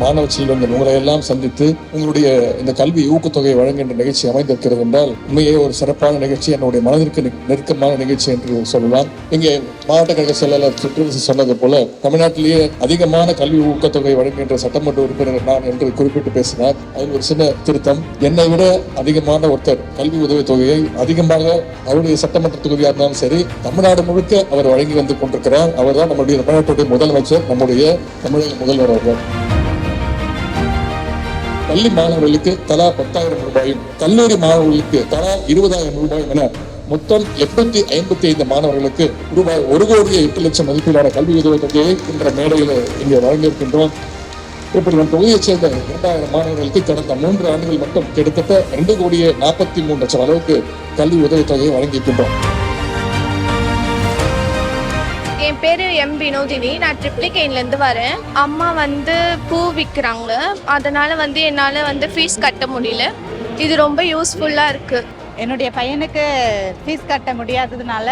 மாணவ செல்வங்கள் உங்களை எல்லாம் சந்தித்து உங்களுடைய இந்த கல்வி ஊக்கத்தொகை வழங்குகின்ற நிகழ்ச்சி அமைந்திருக்கிறது என்றால் உண்மையே ஒரு சிறப்பான நிகழ்ச்சி என்னுடைய மனதிற்கு நெருக்கமான நிகழ்ச்சி என்று சொல்லலாம் இங்கே மாவட்ட கழக செயலாளர் சுற்றுலா சொன்னது போல தமிழ்நாட்டிலேயே அதிகமான கல்வி ஊக்கத்தொகை வழங்குகின்ற சட்டமன்ற உறுப்பினர் நான் என்று குறிப்பிட்டு பேசினார். அதில் ஒரு சின்ன திருத்தம். என்னை விட அதிகமான ஒருத்தர் கல்வி உதவித் தொகையை அதிகமாக அவருடைய சட்டமன்ற தொகுதியாக இருந்தாலும் சரி தமிழ்நாடு முழுக்க அவர் வழங்கி வந்து கொண்டிருக்கிறார். அவர் தான் நம்முடைய தமிழ்நாட்டுடைய முதலமைச்சர் நம்முடைய தமிழக முதல்வர் அவர்கள். பள்ளி மாணவர்களுக்கு தலா பத்தாயிரம் ரூபாயும் கல்லூரி மாணவர்களுக்கு தலா இருபதாயிரம் ரூபாயும் என மொத்தம் எட்நூத்தி ஐம்பத்தி ஐந்து மாணவர்களுக்கு ரூபாய் ஒரு கோடியே எட்டு லட்சம் மதிப்பிலான கல்வி உதவி தொகையை என்ற மேடையில் இங்கே வழங்கியிருக்கின்றோம். இப்படி நம் தொகுதியைச் சேர்ந்த இரண்டாயிரம் மாணவர்களுக்கு கடந்த மூன்று ஆண்டுகள் மட்டும் கிட்டத்தட்ட ரெண்டு கோடியே நாற்பத்தி மூணு லட்சம் அளவுக்கு கல்வி உதவித்தொகையை வழங்கியிருக்கின்றோம். என் பேர் எம் வினோதினி. நான் ட்ரிப்ளிகேன்லேருந்து வரேன். அம்மா வந்து பூ விற்கிறாங்க அதனால் வந்து என்னால் வந்து ஃபீஸ் கட்ட முடியல. இது ரொம்ப யூஸ்ஃபுல்லாக இருக்குது என்னுடைய பையனுக்கு ஃபீஸ் கட்ட முடியாததுனால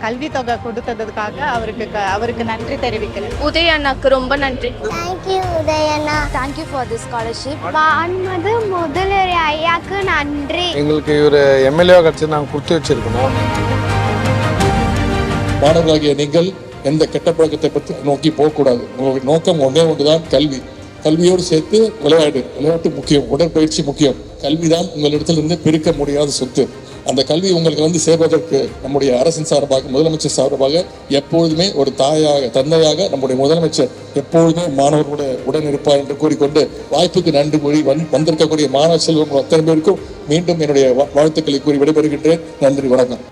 கல்வி தொகை கொடுத்ததுக்காக அவருக்கு க- அவருக்கு நன்றி தெரிவிக்கிறேன். உதய அண்ணாக்கு ரொம்ப நன்றி. Thank you உதயண்ணா thank you for this scholarship வான்மது முதல்வர் ஐயாக்கு நன்றி. எங்களுக்கு இவர் எம்எல்ஏ கிடச்சி நாங்கள் கொடுத்து வச்சிருக்கணும் மாணவர்களாகிய நீங்கள் எந்த கெட்ட பழக்கத்தை பற்றி நோக்கி போகக்கூடாது. உங்களுடைய நோக்கம் ஒன்றே ஒன்றுதான் கல்வி. கல்வியோடு சேர்த்து விளையாட்டு விளையாட்டு முக்கியம் உடற்பயிற்சி முக்கியம். கல்வி தான் உங்களிடத்திலிருந்து பிரிக்க முடியாத சொத்து. அந்த கல்வி உங்களுக்கு வந்து சேர்வதற்கு நம்முடைய அரசின் சார்பாக முதலமைச்சர் சார்பாக எப்பொழுதுமே ஒரு தாயாக தந்தையாக நம்முடைய முதலமைச்சர் எப்பொழுதுமே மாணவர்களோட உடன் இருப்பார் என்று கூறிக்கொண்டு வாய்ப்புக்கு நன்றி கூறி வந் வந்திருக்கக்கூடிய மாணவ செல்வங்கள் அத்தனை பேருக்கும் மீண்டும் என்னுடைய வாழ்த்துக்களை கூறி விடைபெறுகின்றேன். நன்றி வணக்கம்.